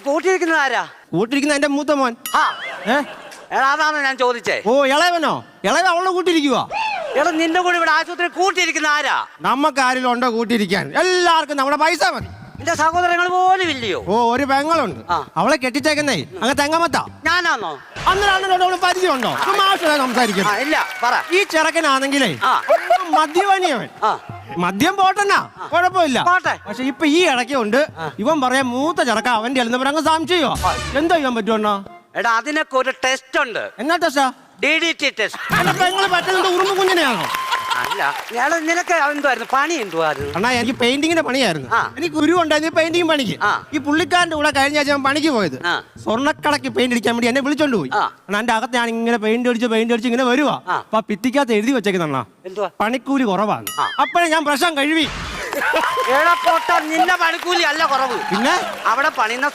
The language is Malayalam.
കൂട്ടിയിരിക്കുന്നത് ആരാ? കൂട്ടിരിക്കുന്ന എന്റെ മൂത്ത മോൻ. ആ ഏ? എടാ അതാണ് ഞാൻ ചോദിച്ചേ? ഓ ഇളയവനോ? ഇളയവൻ അവളെ കൂട്ടിരിക്കുക എടാ നിന്റെ കൂടെ ഇവിടെ ആശുപത്രി കൂട്ടിയിരിക്കുന്ന ആരാ? നമുക്ക് ആരെങ്കിലും ഉണ്ടോ കൂട്ടിരിക്കാൻ? എല്ലാവർക്കും നമ്മുടെ പൈസ മതി. നിന്റെ സഹോദരങ്ങൾ പോലും ഇല്ലയോ? ഓ ഒരു പെങ്ങളുണ്ട്. ആ. അവളെ കെട്ടിച്ചേക്കുന്നേ. അങ്ങ് തെങ്ങമത്താ. ഞാനാണോ അന്നേരം പരിചയമുണ്ടോ? ചുമ്മാ സംസാരിക്കും. സംസാരിക്കുന്നത് ഇല്ല പറ. ഈ ചെറുക്കനാണെങ്കിലേ ആ. മദ്യപാനിയവൻ. ആ. മദ്യം പോട്ടെന്നാ. കുഴപ്പമില്ല. പോട്ടെ. പക്ഷെ ഇപ്പൊ ഈ ഇടയ്ക്കുണ്ട്. ഇവൻ പറയാ മൂത്ത ചെറുക്ക അവന്റെ അല്ലെന്നവരങ്ങ് സംശയോ എന്താ ചെയ്യാൻ പറ്റുമെന്നോ എടാ അതിനൊക്കെ ഒരു ടെസ്റ്റ് ഉണ്ട്. എന്നാ ടെസ്റ്റാ ഡി ഡി ടി ടെസ്റ്റ് പെങ്ങൾ പറ്റുന്നത് ഉറുമ്പ് കുഞ്ഞിനെയാണോ അല്ല ഞാൻ നിനക്ക് എന്തുവായിരുന്നു പണി എന്തുവായിരുന്നു? അണ്ണാ എനിക്ക് പെയിന്റിങ്ങിന്റെ പണിയായിരുന്നു. ആ. എനിക്ക് ഗുരു ഉണ്ടായിരുന്നു പെയിന്റിങ് പണിക്ക്. ആ. ഈ പുള്ളിക്കാരന്റെ കൂടെ കഴിഞ്ഞ ആഴ്ച ഞാൻ പണിക്ക് പോയത്. ആ. സ്വർണക്കടക്ക് പെയിന്റ് അടിക്കാൻ വേണ്ടി എന്നെ വിളിച്ചോണ്ട് പോയി. ആ. അണ്ണാ എന്റെ അകത്ത് ഞാൻ ഇങ്ങനെ പെയിന്റ് അടിച്ച് പെയിന്റ് അടിച്ച് ഇങ്ങനെ വരുവാ. ആ. അപ്പൊ ആ ഭിത്തിക്കകത്ത് എഴുതി വെച്ചേക്കുന്നണ്ണാ എന്തുവാ? പണിക്കൂലി കുറവാണ്. ആ. അപ്പോഴേ ഞാൻ പ്രശ്നം കഴുകി എടാ പൊട്ട നിന്റെ പണിക്കൂലി അല്ല കുറവ്. പിന്നെ? അവിടെ പണിയുന്ന